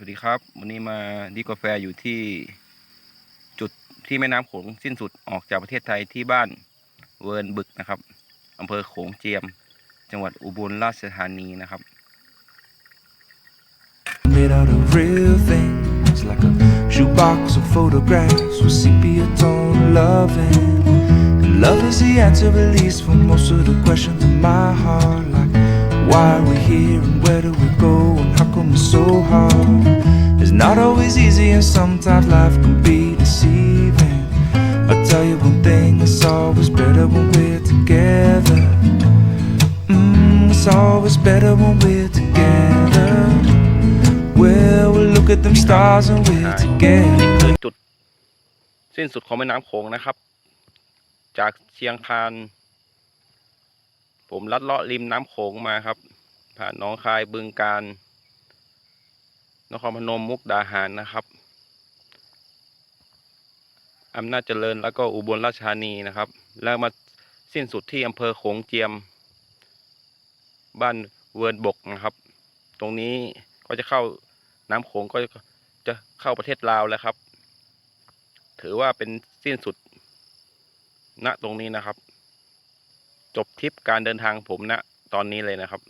สวัสดีครับ วันนี้มาดีกาแฟอยู่ที่จุดที่แม่น้ำโขงสิ้นสุดออกจากประเทศไทยที่บ้านเวิร์นบึกนะครับอำเภอโขงเจียม จังหวัดอุบลราชธานีนะครับ made out of real things like a shoebox of photographs with sepia tone loving. And love is the answer, at least, for most of the questions in my heart. Like, why are we here and where do we go and how come it's so hard? It's not always easy, and sometimes life can be deceiving. I'll tell you one thing, it's always better when we're together. Mm, it's always better when we're together. Well, we'll look at them stars and we're นี่ together. คือจุด สิ้นสุดของแม่น้ำโขงนะครับ จากเชียงคาน ผมลัดเลาะริมน้ำโขงมาครับ ผ่านหนองคายบึงการนครพนมมุกดาหารนะครับอำนาจเจริญแล้วก็อุบลราชธานีนะครับ แล้วมาสิ้นสุดที่อำเภอโขงเจียม บ้านเวิร์นบกนะครับ ตรงนี้ก็จะเข้าน้ำโขงก็จะเข้าประเทศลาวแล้วครับ ถือว่าเป็นสิ้นสุดณตรงนี้นะครับ จบทริปการเดินทางผมณตอนนี้เลยนะครับ